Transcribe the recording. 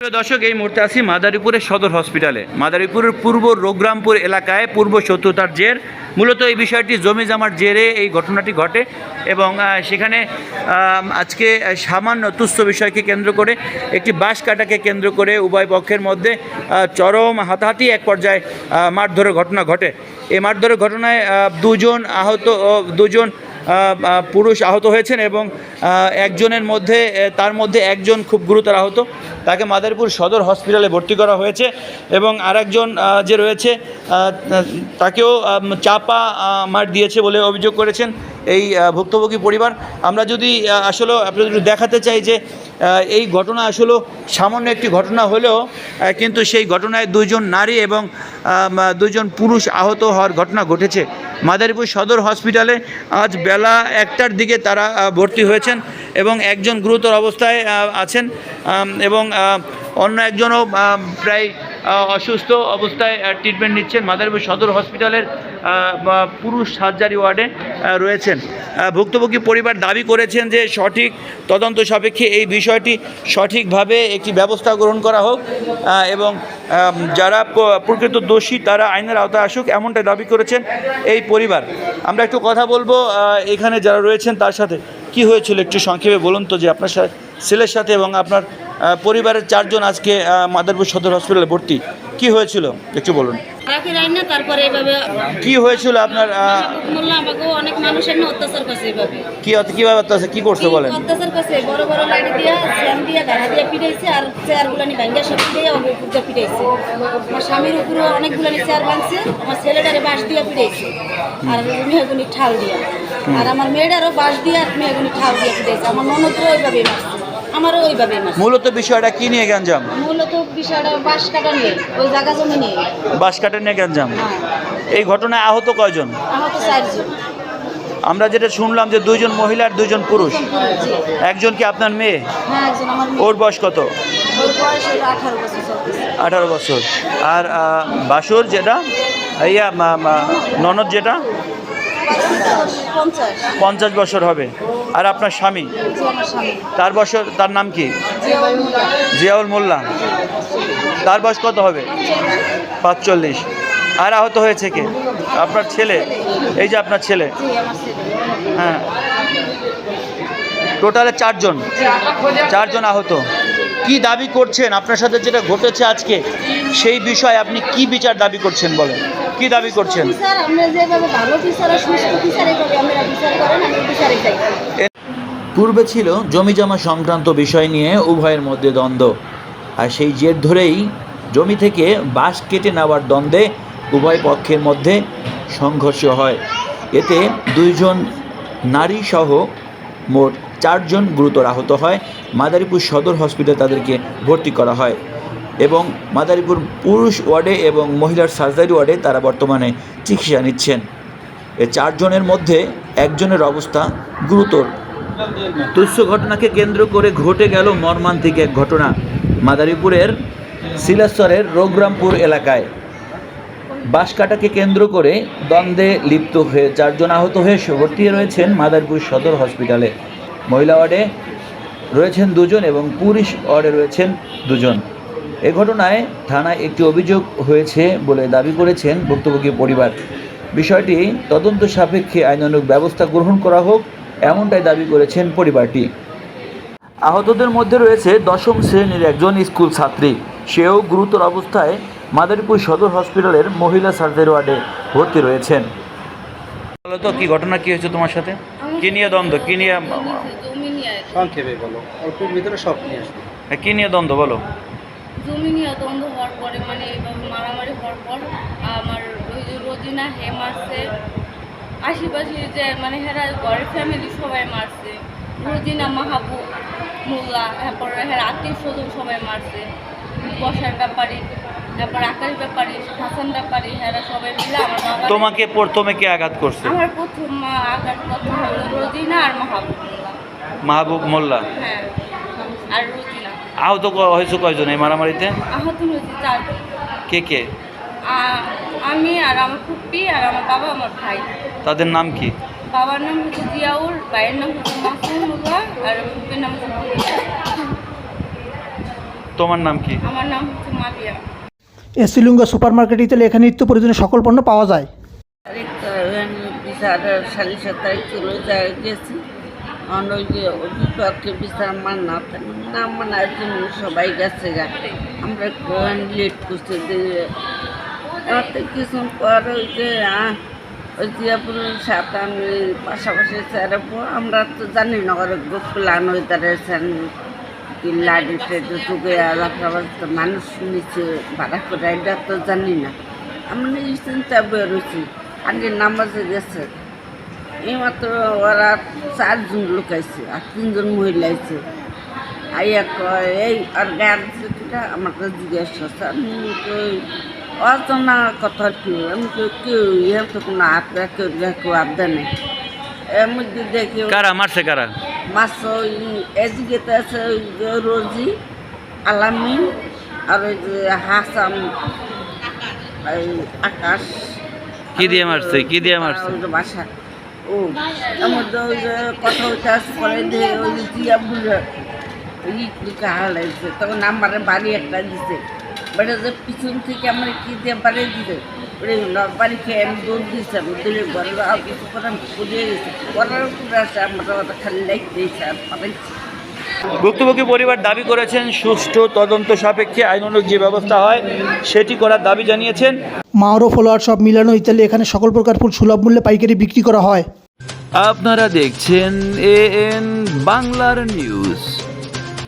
দর্শক, এই মুহূর্তে আছি মাদারীপুরের সদর হসপিটালে। মাদারীপুরের পূর্ব রোগ্রামপুর এলাকায় পূর্ব শত্রুতার জের। মূলত এই বিষয়টি জমি জামার জেরে এই ঘটনাটি ঘটে এবং সেখানে আজকে সামান্য তুচ্ছ বিষয়কে কেন্দ্র করে, একটি বাঁশ কাটাকে কেন্দ্র করে উভয় পক্ষের মধ্যে চরম হাতাহাতি এক পর্যায়ে মারধরের ঘটনা ঘটে। এই মারধরের ঘটনায় দুজন আহত দুজন পুরুষ আহত হয়েছেন এবং একজনের মধ্যে তার মধ্যে একজন খুব গুরুতর আহত। তাকে মাদারীপুর সদর হসপিটালে ভর্তি করা হয়েছে এবং আরেকজন যে রয়েছে তাকেও চাপা মার দিয়েছে বলে অভিযোগ করেছেন এই ভুক্তভোগী পরিবার। আমরা যদি আসলে একটু দেখাতে চাই যে এই ঘটনা আসলে সামান্য একটি ঘটনা হলেও কিন্তু সেই ঘটনায় দুজন নারী এবং দুজন পুরুষ আহত হওয়ার ঘটনা ঘটেছে। মাদারীপুর সদর হসপিটালে আজ বেলা একটার দিকে তারা ভর্তি হয়েছেন এবং একজন গুরুতর অবস্থায় আছেন। এবং অন্য একজনও প্রায় অসুস্থ অবস্থায় ট্রিটমেন্ট নিচ্ছেন। মাদারীপুর সদর হসপিটালের পুরুষ সার্জারি ওয়ার্ডে রয়েছেন। ভুক্তভোগী পরিবার দাবি করেছেন যে সঠিক তদন্ত সাপেক্ষে এই বিষয়টি সঠিকভাবে একটি ব্যবস্থা গ্রহণ করা হোক এবং যারা প্রকৃত দোষী তারা আইনের আওতায় আসুক, এমনটাই দাবি করেছেন এই পরিবার। আমরা একটু কথা বলব এখানে যারা রয়েছেন তার সাথে। কি হয়েছিল একটু সংক্ষেপে বলুন তো যে আপনার ছেলের সাথে এবং আপনার পরিবারের চারজন আজকে মাদারপুর সদর হসপিটালে ভর্তি। কি হয়েছিল? একটু বলুন। তারপরে এভাবে কি হয়েছিল আপনার আমাকে অনেক মানুষের না অত্যাচার করছে এভাবে। কি কীভাবে অত্যাচার কি করছে বলেন? অত্যাচার করছে? বড় বড় লাঠি দিয়া স্যাম দিয়া গাড়া দিয়া পিটাইছে আর চেয়ার ভাঙ্গা সব পিটাইয়া ওর উপর পিটাইছে। আমার স্বামীর উপরে অনেকগুলানি চেয়ার ভাঙছে আমার ছেলেটারে বাঁশ দিয়া পিটাইছে। আর মেহগুনি ঠাল দিয়া। আর আমার মেয়েটারও বাঁশ দিয়া আর দিয়া আমার ননদও ওইভাবেই মারছে। আমারও ওইভাবেই মারছে। মূলত বিষয়টা কি নিয়ে গ্যাঞ্জাম? মূলত বিষয়টা বাঁশ কাটা নিয়ে ওই জায়গা জমি নিয়ে। কাটে নিয়ে হ্যাঁ। এই ঘটনায় আহত কয়জন? আমার তো চারজন। আমরা যেটা শুনলাম যে দুইজন মহিলা আর দুইজন পুরুষ। একজন কি আপনার মেয়ে? হ্যাঁ ওর বয়স কত? আঠারো বছর আর বাসুর যেটা? ইয়া ননদ যেটা? পঞ্চাশ। বছর হবে। আর আপনার স্বামী? তার বছর তার নাম কি? জিয়াউল মোল্লা। তার বয়স কত হবে? পাঁচচল্লিশ। আর আহত হয়েছে কে? আপনার ছেলে? এই যে আপনার ছেলে। হ্যাঁ। টোটালে চারজন। চারজন আহত। কি দাবি করছেন? আপনার সাথে যেটা ঘটেছে আজকে সেই বিষয়ে আপনি কি বিচার দাবি করছেন বলেন? কি দাবি করছেন? বিচার আমরা যেভাবে ভালো বিচার আর সুস্থ বিচার এইভাবে আমরা বিচার করেন আমি বিচারে চাই পূর্বে ছিল জমিজমা সংক্রান্ত বিষয় নিয়ে উভয়ের মধ্যে দ্বন্দ্ব। আর সেই জের ধরেই জমি থেকে বাঁশ কেটে নেওয়ার দ্বন্দ্বে উভয় পক্ষের মধ্যে সংঘর্ষ হয়। এতে দুইজন নারী সহ মোট চারজন গুরুতর আহত হয়। মাদারীপুর সদর হসপিটালে তাদেরকে ভর্তি করা হয়। এবং মাদারীপুর পুরুষ ওয়ার্ডে এবং মহিলার সার্জারি ওয়ার্ডে তারা বর্তমানে চিকিৎসা নিচ্ছেন। এ চারজনের মধ্যে একজনের অবস্থা গুরুতর। তুচ্ছ ঘটনাকে কেন্দ্র করে ঘটে গেল মর্মান্তিক এক ঘটনা মাদারীপুরের সিলেশ্বরের রোগ্রামপুর এলাকায়। বাঁশকাটাকে কেন্দ্র করে দ্বন্দ্বে লিপ্ত হয়ে চারজন আহত হয়ে ভর্তি রয়েছেন মাদারীপুর সদর হসপিটালে। মহিলা ওয়ার্ডে রয়েছেন দুজন এবং পুলিশ ওয়ার্ডে রয়েছেন দুজন। এ ঘটনায় থানায় একটি অভিযোগ হয়েছে বলে দাবি করেছেন ভুক্তভোগী পরিবার। বিষয়টি তদন্ত সাপেক্ষে আইনানুগ ব্যবস্থা গ্রহণ করা হোক এমনটাই দাবি করেছেন পরিবারটি। আহতদের মধ্যে রয়েছে দশম শ্রেণির একজন স্কুল ছাত্রী। সেও গুরুতর অবস্থায় মাদারীপুর সদর হসপিটালের মহিলা সার্জারি ওয়ার্ডে ভর্তি রয়েছেন। বলো তো কি ঘটনা কি হয়েছে তোমার সাথে? কি নিয়ে দ্বন্দ্ব? কি নিয়ে সংক্ষেপে বলো। অল্পের ভিতরে সব নিয়ে আসবে। কি নিয়ে দ্বন্দ্ব বলো? জমি নিয়ে দ্বন্দ্ব হওয়ার পরে মানে এইভাবে মারামারি হওয়ার পর আমার ওই যে রোজিনা হে মারছে আশেপাশে যে মানে হেরা ঘরের ফ্যামিলি সবাই মারছে রোজিনা মাহাবু মোল্লা তারপর হেরা আত্মীয় স্বজন সবাই মারছে বসার ব্যাপারে তারপর আকাশ ব্যাপারে হাসান ব্যাপারে হেরা সবাই মিলে আমার বাবা তোমাকে প্রথমে কে আঘাত করছে? আমার প্রথম মা আগার কথা হলো রোজিনা আর মাহাবুব মোল্লা। মাহবুব মোল্লা? হ্যাঁ আর রোজিনা আহত হয়েছে কয়জন এই মারামারিতে? আহত হয়েছে চারজন কে কে? আমি আর আমার ফুপ্পি আর আমার বাবা আমার ভাই। তাদের নাম কি? বাবার নাম হচ্ছে জিয়াউল ভাইয়ের নাম হচ্ছে মাসুমুল্লাহ আর ফুপ্পির নাম হচ্ছে তোমার নাম কি? আমার নাম হচ্ছে মালিয়া এসিলুঙ্গা সুপার মার্কেট ইতালি এখানে নিত্য প্রয়োজনীয় সকল পণ্য পাওয়া যায়। আরেকটা বিচার সালিশের তারিখ চলে যায় গেছি। যে অভিভাবককে বিচার আমার না থাকে, না মানার সবাই গেছে গা। আমরা একটু লেট করছি দিয়ে রাতে কিছু পর ওই যে ওই জিয়াপুরের সাথে আমি পাশাপাশি চেরাবো আমরা তো জানি না ওর গ্রুপ প্ল্যান ওই দাঁড়িয়েছেন লাইটে যুগে এলাকার মানুষ নিচে ভাড়া করে, এটা তো জানি না। আমি এই চিন্তা বেরোছি আগে নামাজে গেছে। এইমাত্র ওরা চারজন লোক আইছে আর তিনজন মহিলা আইছে। আইয়া কয় এই আর গায়ের কিটা আমার কাছে জিজ্ঞেস করছে। আমি কই অজানা কথা কি আমি কই কেউ ইহার তো কোনো হাত কেউ কেউ আবদা নেই। এর মধ্যে দেখি কারা মারছে কারা? মাছ ওই এদিকে আছে রোজি আলামিন আর ওই যে হাসান এই আকাশ। কি দিয়ে মারছে? কি দিয়ে মারছে? বাসা। ও মধ্যে ওই কথা আসে পরে দিয়ে ওই যে জিয়া বুঝে ইটলিকে হালাইছে তখন আমার বাড়ি একটা দিছে। বাড়ি যে পিছন থেকে আমার কি দিয়ে বাড়ি দিছে ওরে বাড়ি খেয়ে আমি দৌড় দিয়েছি আমি দিলে ঘরে আর কিছু করে আমি পুড়িয়ে গেছি। করার উপরে আসে আমার খালি লাইট দিয়েছে আর পালাইছি। ভুক্তভোগী পরিবার দাবি করেছেন সুষ্ঠু তদন্ত সাপেক্ষে আইনানুগ যে ব্যবস্থা হয় সেটি করার দাবি জানিয়েছেন। মাওরো ফলোয়ার সব মিলানো ইত্যাদি এখানে সকল প্রকার ফুল সুলভ মূল্যে পাইকারি বিক্রি করা হয়। আপনারা দেখছেন এ এন বাংলার নিউজ